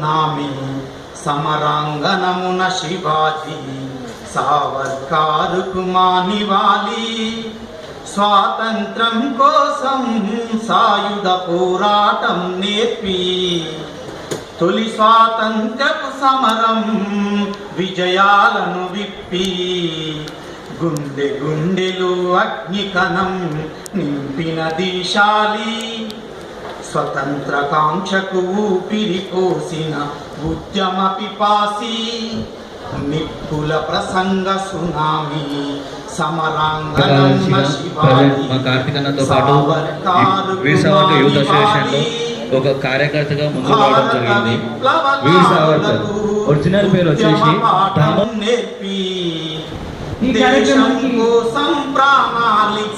నామి సమరాంగణమున శివాజీ సావర్కారుకు మానివాలి స్వాతంత్రం కోసం సాయుధ పోరాటం నేర్పి తొలి స్వాతంత్రపు సమరం విజయాలను విప్పి గుండె గుండెలు అగ్నికణం నింపిన దిశాలి. స్వతంత్ర కాంక్షకు ఊపిరి పోసిన ఉద్యమ పిపాసి నిప్పుల ప్రసంగ సునామీ ఒక కార్యకర్తగా ముందుకు రావడం జరిగింది. వీర్ సావర్కర్ ఒరిజినల్ పేరు వచ్చేసి నేర్పి ఈ కార్యక్రమానికి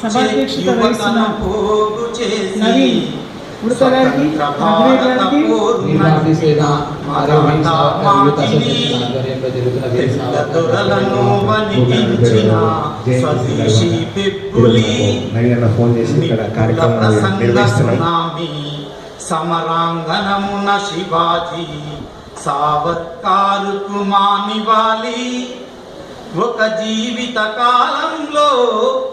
సభాధ్యక్షత వహిస్తున్న నవీన్ ఉడత ఫోన్ చేసి ఇక్కడ కార్యక్రమం సమరాంగణమున శివాజీ సావత్కారుకు మానివాలి ఒక జీవిత కాలంలో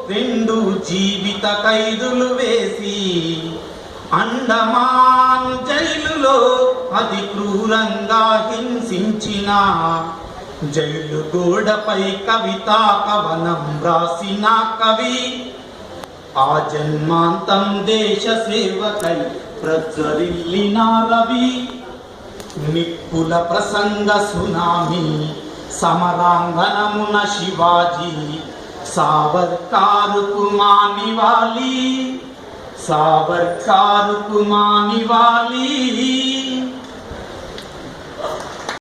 రెండు జీవిత ఖైదులు వేసి అండమాన్ జైలులో అతి క్రూరంగా హింసించిన జైలు గోడపై కవిత కవనం రాసిన కవి. ఆ జన్మాంతం దేశ సేవకై ప్రజ్వరిల్లిన రవి. నిప్పుల ప్రసంగ సునామి సమరాంగణమున శివాజీ సావర్కారుకు మానివాలి సావర్కారుకు మానివాలి